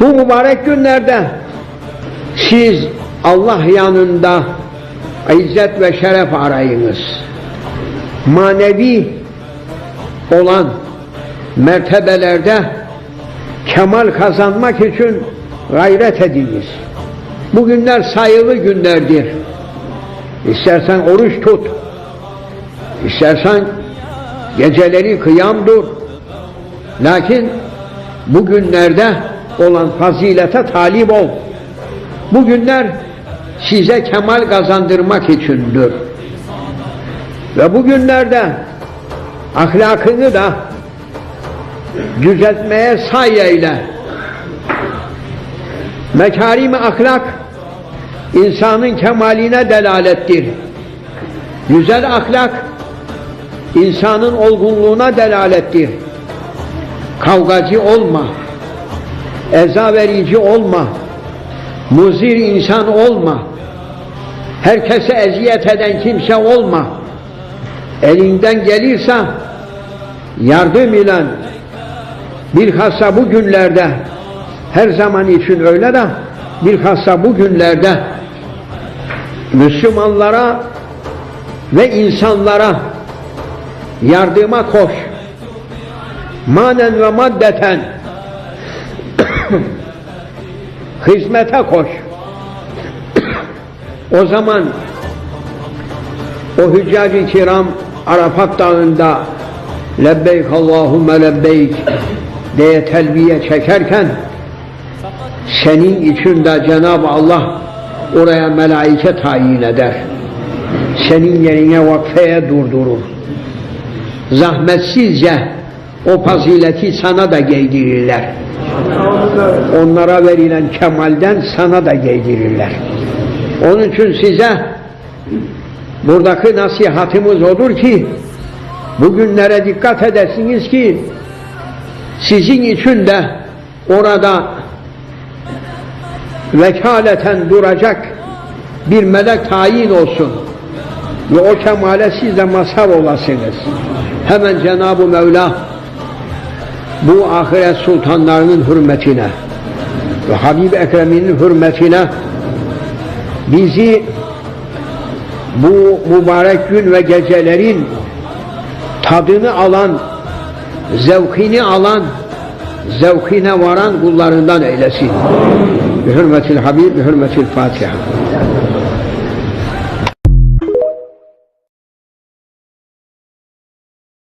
Bu mübarek günlerde siz Allah yanında izzet ve şeref arayınız. Manevi olan mertebelerde kemal kazanmak için gayret ediniz. Bu günler sayılı günlerdir. İstersen oruç tut, istersen geceleri kıyam dur. Lakin bu günlerde olan fazilete talip ol. Bu günler size kemal kazandırmak içindir. Ve bu günlerde ahlakını da düzeltmeye say eyle. Mekarim ahlak insanın kemaline delalettir. Güzel ahlak insanın olgunluğuna delalettir. Kavgacı olma, eza verici olma, muzir insan olma, herkese eziyet eden kimse olma. Elinden gelirse yardım ile bilhassa bu günlerde her zaman için öyle de bilhassa bu günlerde Müslümanlara ve insanlara yardıma koş. Manen ve maddeten hizmete koş. o zaman o hüccac-ı kiram Arafat dağında lebbeyk Allahümme lebbeyk diye telbiye çekerken senin için de Cenab-ı Allah oraya melaike tayin eder. Senin yerine vakfeye durdurur. Zahmetsizce o fazileti sana da giydirirler. Onlara verilen kemalden sana da giydirirler. Onun için size buradaki nasihatimiz odur ki bugünlere dikkat edesiniz ki sizin için de orada vekaleten duracak bir melek tayin olsun ve o kemale siz de mazhar olasınız. Hemen Cenab-ı Mevla bu ahiret sultanlarının hürmetine ve Habib Ekrem'in hürmetine bizi bu mübarek gün ve gecelerin tadını alan, zevkini alan, zevkine varan kullarından eylesin. Bi hürmetil Habib, bi hürmetil Fatiha.